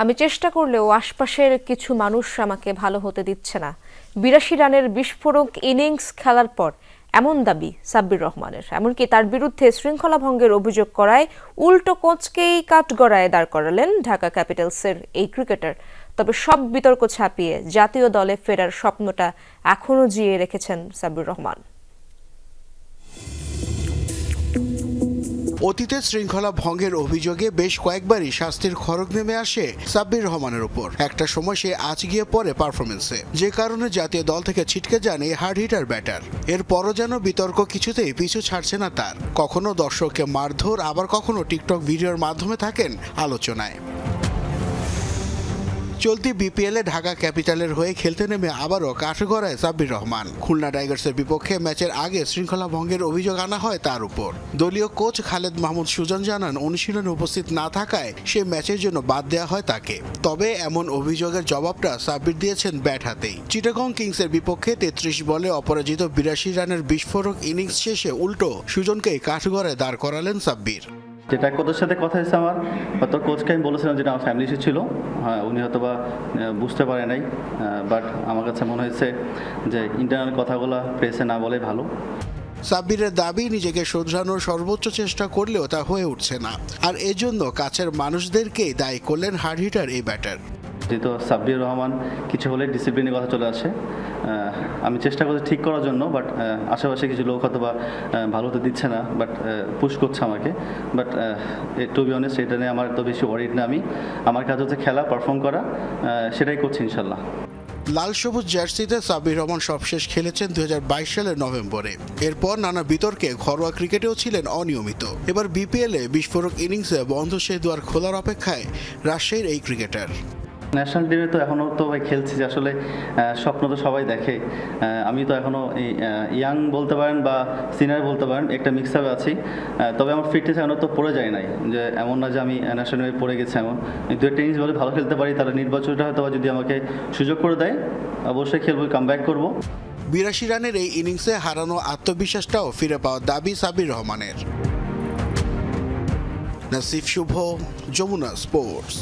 আমি চেষ্টা করলেও আশপাশের কিছু মানুষ আমাকে ভালো হতে দিচ্ছে না। বিরাশি রানের বিস্ফোরক ইনিংস খেলার পর এমন দাবি সাব্বির রহমানের। এমনকি তার বিরুদ্ধে শৃঙ্খলা ভঙ্গের অভিযোগ করায় উল্টো কোচকেই কাঠগড়ায় দাঁড় করালেন ঢাকা ক্যাপিটালসের এই ক্রিকেটার। তবে সব বিতর্ক ছাপিয়ে জাতীয় দলে ফেরার স্বপ্নটা এখনও জিয়ে রেখেছেন সাব্বির রহমান। অতীতে শৃঙ্খলা ভঙ্গের অভিযোগে বেশ কয়েকবারই শাস্তির খড়গ নেমে আসে সাব্বির রহমানের উপর। একটা সময় সে আজ গিয়ে পড়ে পারফরমেন্সে যে কারণে জাতীয় দল থেকে ছিটকে যান এই হার্ড হিটার ব্যাটার এরপরও যেন বিতর্ক কিছুতেই পিছু ছাড়ছে না তার। কখনো দর্শককে মারধর, আবার কখনো টিকটক ভিডিওর মাধ্যমে থাকেন আলোচনায়। চলতি বিপিএলে ঢাকা ক্যাপিটালের হয়ে খেলতে নেমে আবারও কাঠগড়ায় সাব্বির রহমান। খুলনা টাইগার্সের বিপক্ষে ম্যাচের আগে শৃঙ্খলা ভঙ্গের অভিযোগ আনা হয় তার উপর। দলীয় কোচ খালেদ মাহমুদ সুজন জানান, অনুশীলনে উপস্থিত না থাকায় সে ম্যাচের জন্য বাদ দেওয়া হয় তাকে। তবে এমন অভিযোগের জবাবটা সাব্বির দিয়েছেন ব্যাট হাতেই। চিটাগং কিংসের বিপক্ষে তেত্রিশ বলে অপরাজিত বিরাশি রানের বিস্ফোরক ইনিংস শেষে উল্টো সুজনকেই কাঠগড়ায় দাঁড় করালেন সাব্বির। যেটা কোচের সাথে কথা হয়েছে আমার হয়তো কোচকে আমি বলেছিলাম যেটা আমার ফ্যামিলি ছিল হ্যাঁ উনি হয়তো বা বুঝতে পারে নাই বাট আমার কাছে মনে হয়েছে যে ইন্টারনাল কথাগুলো প্রেসে না বলে ভালো। সাব্বিরের দাবি, নিজেকে শোধরানোর সর্বোচ্চ চেষ্টা করলেও তা হয়ে উঠছে না। আর এজন্য কাছের মানুষদেরকেই দায়ী করলেন হার্ড হিটার এই ব্যাটার যেহেতু সাব্বির রহমান কিছু হলে ডিসিপ্লিনের কথা চলে আসে। আমি চেষ্টা করছি ঠিক করার জন্য বাট আশেপাশে কিছু লোক হয়তো বা ভালো হতে দিচ্ছে না বাট পুশ করছে আমাকে। বাট টু বি অনেস্ট এটা নিয়ে আমার তো বেশি ওয়ারিড না আমি। আমার কাজ হচ্ছে খেলা পারফর্ম করা সেটাই করছি ইনশাল্লাহ। লাল সবুজ জার্সিতে সাব্বির রহমান সবশেষ খেলেছেন দু হাজার বাইশ সালের নভেম্বরে। এরপর নানা বিতর্কে ঘরোয়া ক্রিকেটেও ছিলেন অনিয়মিত। এবার বিপিএলে বিস্ফোরক ইনিংসে বন্ধ সেই দুয়ার খোলার অপেক্ষায় রাজশাহীর এই ক্রিকেটার। ন্যাশনাল টিমে তো এখনও তো ভাই খেলছি যে আসলে স্বপ্ন তো সবাই দেখে। আমি তো এখনও ইয়াং বলতে পারেন বা সিনিয়র বলতে পারেন, একটা মিক্স আপে আছি। তবে আমার ফিটনেস এখনও তো পড়ে যায় নাই। যে এমন না যে আমি ন্যাশনাল টিমে পড়ে গেছি এমন। দু একটা ইনিংস বলে ভালো খেলতে পারি তাহলে নির্বাচনটা হয়তো যদি আমাকে সুযোগ করে দেয়, অবশ্যই খেলব কাম ব্যাক করব। বিরাশি রানের এই ইনিংসে হারানো আত্মবিশ্বাসটাও ফিরে পাওয়ার দাবি সাবির রহমানের। নাসিফ শুভ, যমুনা স্পোর্টস